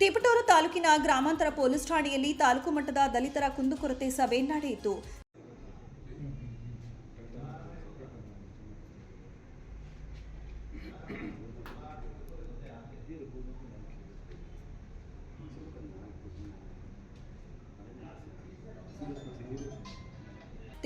ತಿಪಟೂರು ತಾಲೂಕಿನ ಗ್ರಾಮಾಂತರ ಪೊಲೀಸ್ ಠಾಣೆಯಲ್ಲಿ ತಾಲೂಕು ಮಟ್ಟದ ದಲಿತರ ಕುಂದುಕೊರತೆ ಸಭೆ ನಡೆಯಿತು.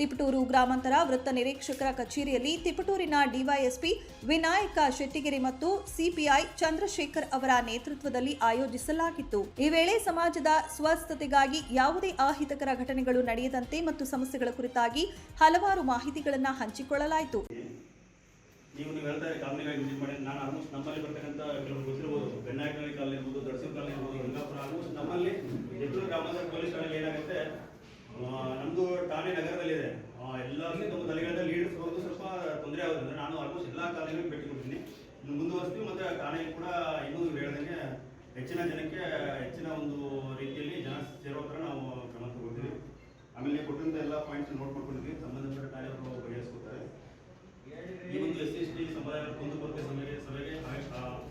ತಿಪಟೂರು ಗ್ರಾಮಾಂತರ ವೃತ್ತ ನಿರೀಕ್ಷಕರ ಕಚೇರಿಯಲ್ಲಿ ತಿಪಟೂರಿನ ಡಿವೈಎಸ್ಪಿ ವಿನಾಯಕ ಶೆಟ್ಟಿಗಿರಿ ಮತ್ತು ಸಿಪಿಐ ಚಂದ್ರಶೇಖರ್ ಅವರ ನೇತೃತ್ವದಲ್ಲಿ ಆಯೋಜಿಸಲಾಗಿತ್ತು. ಈ ವೇಳೆ ಸಮಾಜದ ಸ್ವಸ್ಥತೆಗಾಗಿ ಯಾವುದೇ ಅಹಿತಕರ ಘಟನೆಗಳು ನಡೆಯದಂತೆ ಮತ್ತು ಸಮಸ್ಯೆಗಳ ಕುರಿತಾಗಿ ಹಲವಾರು ಮಾಹಿತಿಗಳನ್ನು ಹಂಚಿಕೊಳ್ಳಲಾಯಿತು. ನೀವು ನೀವು ಹೇಳ್ತಾ ಕಾಲನಿಗಾಗಿ ವಿಸಿಟ್ ಮಾಡಿ. ನಾನು ಆಲ್ಮೋಸ್ಟ್ ನಮ್ಮಲ್ಲಿ ಬರ್ತಕ್ಕಂಥ ಕೆಲವರು ಗೊತ್ತಿರ್ಬೋದು. ಬೆನ್ನಾಯಕನಹಳ್ಳಿ ಕಾಲನಿ ಇರ್ಬೋದು, ದರ್ಶನ್ ಕಾಲನಿ ಇರ್ಬೋದು, ರಂಗಾಪುರ ಆಲ್ಮೋಸ್ಟ್ ನಮ್ಮಲ್ಲಿ ಎದ್ದು ಗ್ರಾಮಾಂತರ ಪೊಲೀಸ್ ಠಾಣೆಯಲ್ಲಿ ಏನಾಗುತ್ತೆ? ನಮ್ದು ಠಾಣೆ ನಗರದಲ್ಲಿದೆ. ಎಲ್ಲರಿಗೂ ಎಲ್ಲ ತಲೆಗಳಲ್ಲಿ ಲೀಡರ್ಸ್ ಬರೋದು ಸ್ವಲ್ಪ ತೊಂದರೆ ಆಗೋದ್ರಿಂದ ನಾನು ಆಲ್ಮೋಸ್ಟ್ ಎಲ್ಲ ಕಾಲನಿಗಳಿಗೆ ಭೇಟಿ ಕೊಡ್ತೀನಿ ಇನ್ನು ಮುಂದುವರಿಸ್ತೀವಿ ಮತ್ತೆ ಠಾಣೆಗೆ ಕೂಡ ಇನ್ನೂ ಹೇಳ್ದಂಗೆ ಹೆಚ್ಚಿನ ಜನಕ್ಕೆ ಹೆಚ್ಚಿನ ಒಂದು ರೀತಿಯಲ್ಲಿ ಜನ ಸೇರೋ ಥರ ನಾವು ಕ್ರಮ ತಗೊಳ್ತೀವಿ. ಆಮೇಲೆ ನೀವು ಕೊಟ್ಟಂತ ಎಲ್ಲ ಪಾಯಿಂಟ್ಸ್ ನೋಟ್ ಮಾಡ್ಕೊಂಡಿದ್ವಿ ಸಂಬಂಧಪಟ್ಟ ಠಾಣೆಯವರು ಬಗೆಹರಿಸ್ಕೊತಾರೆ ಈ ಒಂದು ಎಸ್ ಎಸ್ ಟಿ ಸಮುದಾಯದ ಕುಂದುಕೊರತೆ ಸಭೆಗೆ ಸಭೆಗೆ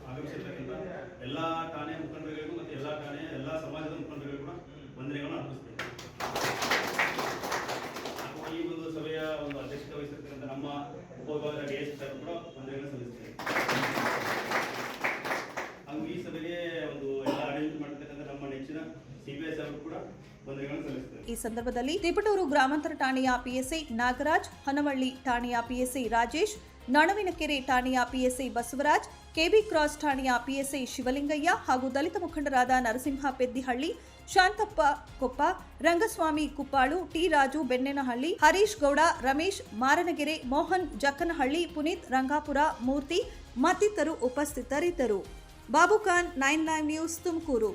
ಆಗಮಿಸಿರ್ತಕ್ಕಂಥ ಎಲ್ಲ ಠಾಣೆ ಮುಖಂಡರುಗಳಿಗೂ ಮತ್ತು ಎಲ್ಲ ಠಾಣೆ ಎಲ್ಲ ಸಮಾಜದ ಮುಖಂಡರುಗಳಿಗೂ ಕೂಡ ವಂದನೆಗಳನ್ನು ಹಾಗೂ ಈ ಒಂದು ಸಭೆಯ ಒಂದು ಅಧ್ಯಕ್ಷತೆ ವಹಿಸಿರ್ತಕ್ಕಂಥ ನಮ್ಮ ಸರ್ ಹಾಗೂ ಈ ಸಭೆಗೆ ಒಂದು ಎಲ್ಲ ಅರೇಂಜ್ ನಮ್ಮ ನೆಚ್ಚಿನ ಸಿಬಿಐ ಅವರು ಕೂಡ ಈ ಸಂದರ್ಭದಲ್ಲಿ ತಿಪಟೂರು ಗ್ರಾಮಾಂತರ ಠಾಣೆಯ ಪಿಎಸ್ಐ ನಾಗರಾಜ್, ಹನವಳ್ಳಿ ಠಾಣೆಯ ಪಿಎಸ್ಐ ರಾಜೇಶ್ ನಣವಿನಕೆರೆ ಠಾಣೆಯ ಪಿಎಸ್ಐ ಬಸವರಾಜ್, ಕೆಬಿ ಕ್ರಾಸ್ ಠಾಣೆಯ ಪಿಎಸ್ಐ ಶಿವಲಿಂಗಯ್ಯ ಹಾಗೂ ದಲಿತ ಮುಖಂಡರಾದ ನರಸಿಂಹ ಪೆದ್ದಿಹಳ್ಳಿ, ಶಾಂತಪ್ಪ ಕೊಪ್ಪ, ರಂಗಸ್ವಾಮಿ ಕುಪ್ಪಾಳು, ಟಿ ರಾಜು ಬೆನ್ನೆನಹಳ್ಳಿ, ಹರೀಶ್ ಗೌಡ, ರಮೇಶ್ ಮಾರನಗೆರೆ, ಮೋಹನ್ ಜಕ್ಕನಹಳ್ಳಿ, ಪುನೀತ್ ರಂಗಾಪುರ, ಮೂರ್ತಿ ಮತ್ತಿತರು ಉಪಸ್ಥಿತರಿದ್ದರು. Babukhan nine live news Tumakuru.